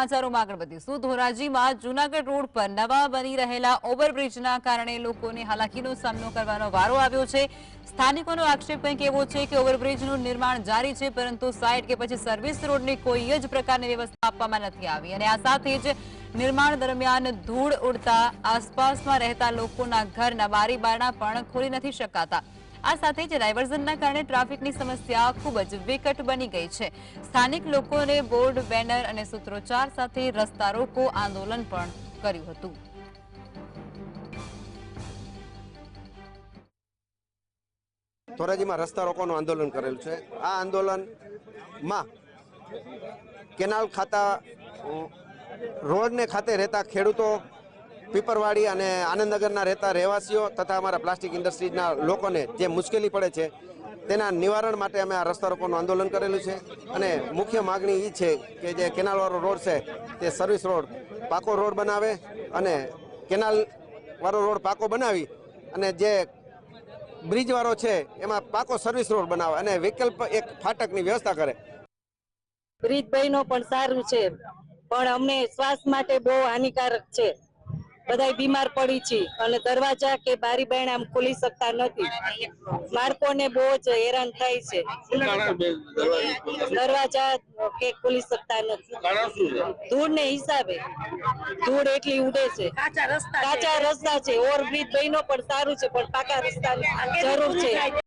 સમાચારોમાં આગળ વધીશું ધોરાજીમાં જુનાગઢ રોડ પર નવા બની રહેલા ઓવરબ્રિજના કારણે લોકોને હાલાકીનો સામનો કરવાનો વારો આવ્યો છે. સ્થાનિકોનો આક્ષેપ કંઈક છે કે ઓવરબ્રિજનું નિર્માણ જારી છે, પરંતુ સાઇટ કે પછી સર્વિસ રોડની કોઈ જ પ્રકારની વ્યવસ્થા આપવામાં નથી આવી. અને આ સાથે જ નિર્માણ દરમિયાન ધૂળ ઉડતા આસપાસમાં રહેતા લોકોના ઘરના બારી બારણા પણ ખોલી નથી શકાતા. આ સાથે જ ડાયવર્ઝનના કારણે ટ્રાફિકની સમસ્યા ખૂબ જ વિકટ બની ગઈ છે. સ્થાનિક લોકોને બોર્ડ, બેનર અને સૂત્રોચ્ચાર સાથે રસ્તા રોકો આંદોલન પણ કર્યું હતું. ધોરાજીમાં રસ્તા રોકોનું આંદોલન કરેલું છે. આ આંદોલનમાં કેનાલ ખાતા, રોડને ખાતે રહેતા ખેડૂતો પીપરવાડી અને આનંદનગરના રહેતા રહેવાસીઓ તથા અમારા પ્લાસ્ટિક ઇન્ડસ્ટ્રીઝના લોકોને જે મુશ્કેલી પડે છે, તેના નિવારણ માટે અમે આ રસ્તા રોકોનું આંદોલન કરેલું છે. અને મુખ્ય માગણી એ છે કે જે કેનાલવાળો રોડ છે, તે સર્વિસ રોડ પાકો રોડ બનાવે અને કેનાલ વાળો રોડ પાકો બનાવી અને જે બ્રિજવાળો છે, એમાં પાકો સર્વિસ રોડ બનાવે અને વિકલ્પ એક ફાટકની વ્યવસ્થા કરે. બ્રિજ બહેનો પણ સારું છે, પણ અમને શ્વાસ માટે બહુ હાનિકારક છે. બધાય બીમાર પડી છે. અને દરવાજા કે બારી બારણા આમ ખોલી શકતા નથી. બાળકોને બહુ જ હેરાન થાય છે. દરવાજા કે ખોલી શકતા નથી. ધૂળ ને હિસાબે ધૂળ એટલી ઉડે છે. કાચા રસ્તા છે. ઓવરબ્રિજ બહેનો પણ સારું છે પણ પાકા રસ્તા જરૂર છે.